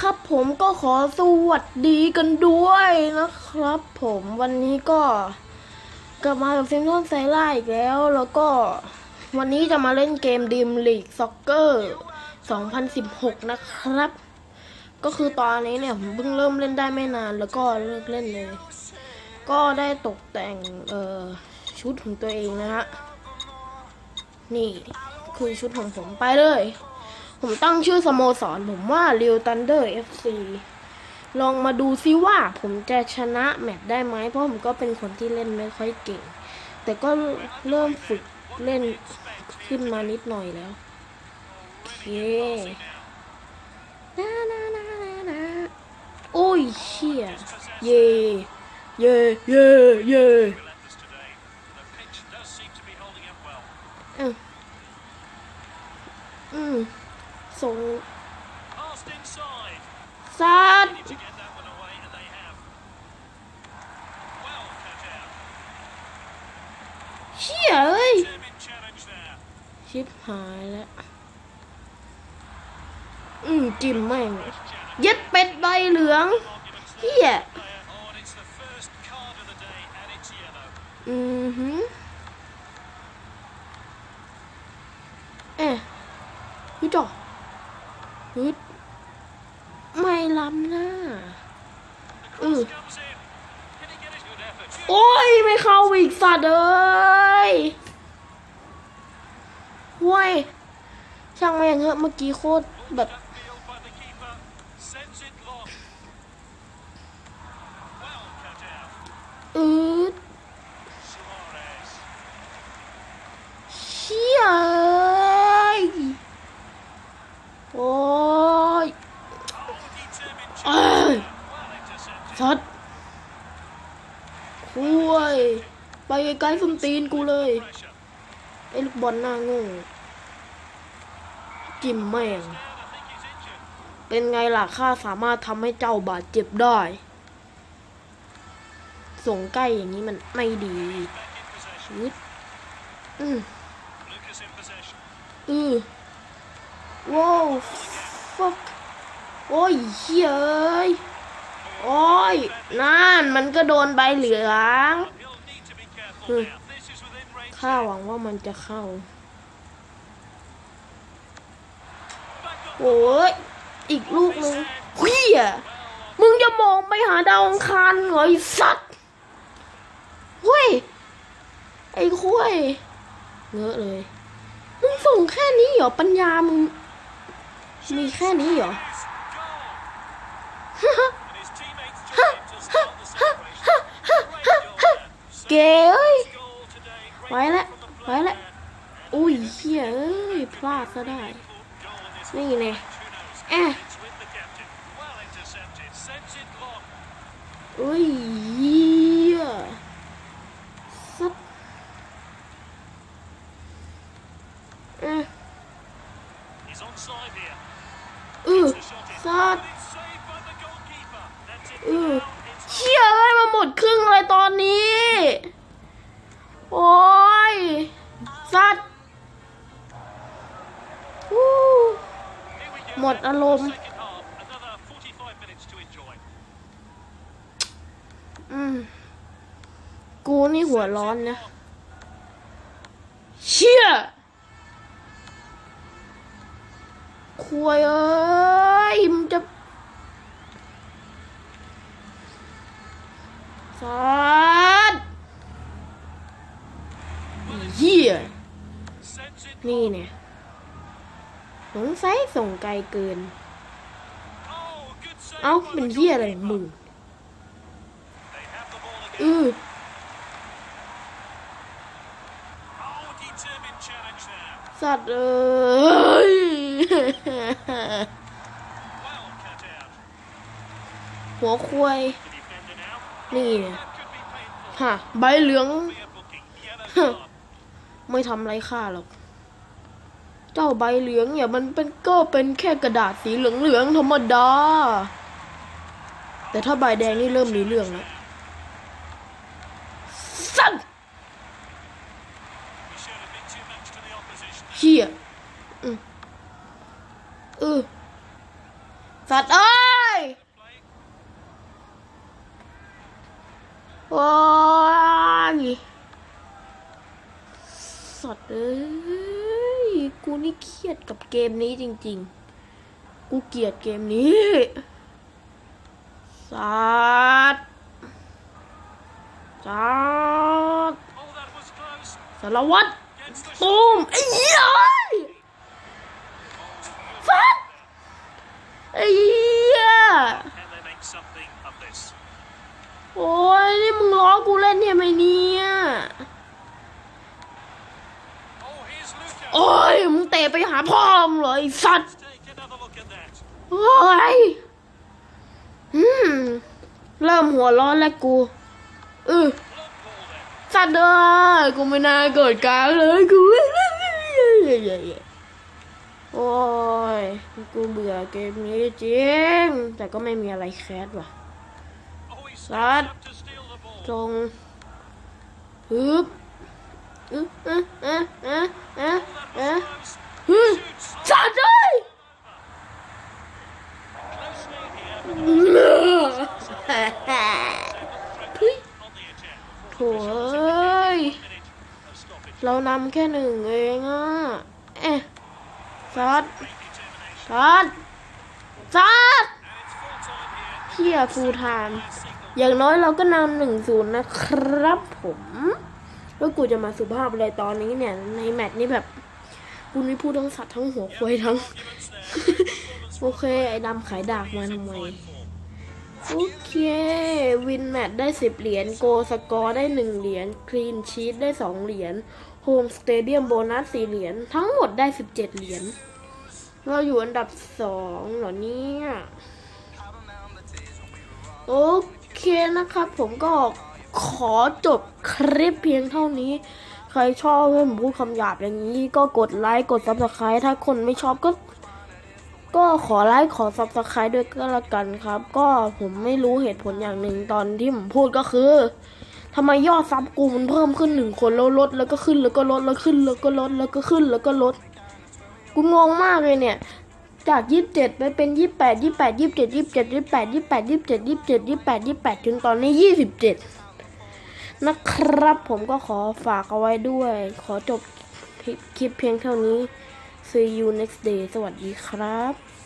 ครับผมก็ขอสวัสดีกันด้วยนะครับผมวันนี้ก็กลับมากับเซนทอนไซล่าอีกแล้ว แล้วก็วันนี้จะมาเล่นเกมดีมลีกซ็อกเกอร์ 2016 นะครับ ก็คือตอนนี้เนี่ยผมเพิ่งเริ่มเล่นได้ไม่นานแล้วก็เลิกเล่นเลย ก็ได้ตกแต่งเอ่อชุดของตัวเองนะฮะนี่คือชุดของผมไปเลย ผมตั้งชื่อสโมสรผมว่า Real Thunder FC ลองมาดูซิว่าผมจะชนะแมตช์ได้ไหม เพราะผมก็เป็นคนที่เล่นไม่ค่อยเก่ง แต่ก็เริ่มฝึกเล่นขึ้นมานิดหน่อยแล้วโอเคนานานานานาโอ้ยเชี่ย เย่ เย่ เย่ เย่ อืมอืม ส่งซัดเชี่ยเอ้ย ชิบหายแล้ว อืมจิ้มแม่งเย็ดเป็ดใบเหลืองเฮียอือหือเอ๊ะฮึดจ่อ ฮึดไม่ล้ำหน้าอือโอ้ย ไม่เข้าอีกสัตว์เอ้ยห้วยช่างแม่งเหอะเมื่อกี้โคตรแบบอืดเชี่ยเอ้ยโอ้ยเอ้ยสัตว์คุย ไปไกลๆส้นตีนกูเลย ไอ้ลูกบอลหน้าโง่กิมแม่ง เป็นไงล่ะข้าสามารถทำให้เจ้าบาดเจ็บได้ ส่งใกล้อย่างนี้มันไม่ดีนิดอืมอือว้าวฟักโอ้ยเฮ้ยโอ้ยนั่นมันก็โดนใบเหลือง อืมข้าหวังว่ามันจะเข้าโอ้ยอีกลูกหนึ่งเฮียมึงจะมองไปหาดาวอังคารเหรอไอ้สัตว์เฮ้ย ไอ้คุยเงอะเลย มึงส่งแค่นี้เหรอ ปัญญามึง มีแค่นี้เหรอ เก๋เอ้ยไว้แล้วไว้แล้วอุ้ยเฮียเอ้ยพลาดซะได้ นี่ไงแอะอุ้ยเหี้ยสัดเอะอือสัดอือเชี่ หมดครึ่งเลยตอนนี้ โอ้ย สัตว์หมดอารมณ์อืม กูนี่หัวร้อนนะ เชี่ยควยเอ้ยมันจะ สัตว์เหี้ยนี่เนี่ยสงสัยส่งไกลเกิน เอ้าเป็นเหี้ยอะไรมึงอือสัตว์เอ้ยหัวควาย นี่เนี่ยฮะใบเหลืองไม่ทำไรค่าหรอก เจ้าใบเหลืองเนี่ยมันเป็นก็เป็นแค่กระดาษสีเหลืองๆธรรมดา แต่ถ้าใบแดงนี่เริ่มมีเรื่องแล้วสัตว์เฮียอือเออสัตว์เอ้ โอ้ย สัตว์เอ้ย กูนี่เครียดกับเกมนี้จริง ๆ กูเกลียดเกมนี้ สัตว์ สัตว์สารวัตรตูมไอ้เหี้ยสัตว์ไอ้เหี้ยโอ้ยนี่มึงล้อกูเล่นเนี่ยไหมเนี่ย Oh, here's Luca. โอ้ย มึงเตะไปหา พ่อมเหรอไอ้สัตว์โอ้ยอืมเริ่มหัวร้อนแล้วกูเออสัตว์เอ้ยกูไม่น่าเกิดการเลยกูโอ้ยกูเบื่อเกมนี้จริง แต่ก็ไม่มีอะไรแคสว่ะ Oh, he Lad. steps up to steal the ball. จงฮึบอ๊ะเอ๊ะเอ๊ะเอ๊ะเอ๊ะเอ๊ะ was close. ฮึบ Shoots สัตว์เอ้ย closely here. ทุย On the attack. โถ่เอ้ยเรานำแค่หนึ่งเองอะ เอ๊ะซัดซัดซัดเที่ยฟูทาน อย่างน้อยเราก็นำหนึ่งศูนย์นะครับผม แล้วกูจะมาสุภาพอะไรตอนนี้เนี่ย ในแมตช์นี้แบบ กูนี่พูดทั้งสัตว์ทั้งหัวควายทั้ง โอเค ไอ้ดำขายดากมาทำไม โอเค วินแมตได้สิบเหรียญ โกสกอร์ได้หนึ่งเหรียญคลีนชีตได้สองเหรียญโฮมสเตเดียมโบนัสสี่เหรียญ ทั้งหมดได้สิบเจ็ดเหรียญ เราอยู่อันดับสองเหรอเนี่ยโอเคนะครับผมก็ขอจบคลิปเพียงเท่านี้ ใครชอบให้ผมพูดคำหยาบอย่างนี้ ก็กดไลค์กดซับสไครต์ถ้าคนไม่ชอบก็ ก็ขอไลค์ขอซับสไครต์ด้วยก็แล้วกันครับ ก็ผมไม่รู้เหตุผลอย่างหนึ่งตอนที่ผมพูดก็คือทำไมยอดซับกูมันเพิ่มขึ้นหนึ่งคนแล้วลดแล้วก็ขึ้นแล้วก็ลดแล้วขึ้นแล้วก็ลดแล้วก็ขึ้นแล้วก็ลดกูงงมากเลยเนี่ยจากยี่สิบเจ็ดไปเป็นยี่แปดยี่แปดยี่เจ็ดยี่เจ็ดยี่แปดยี่แปดยี่เจ็ดยี่เจ็ดยี่แปดยี่แปดจนตอนนี้ยี่สิบเจ็ด นะครับผมก็ขอฝากเอาไว้ด้วย ขอจบคลิปเพียงเท่านี้ see you next day สวัสดีครับ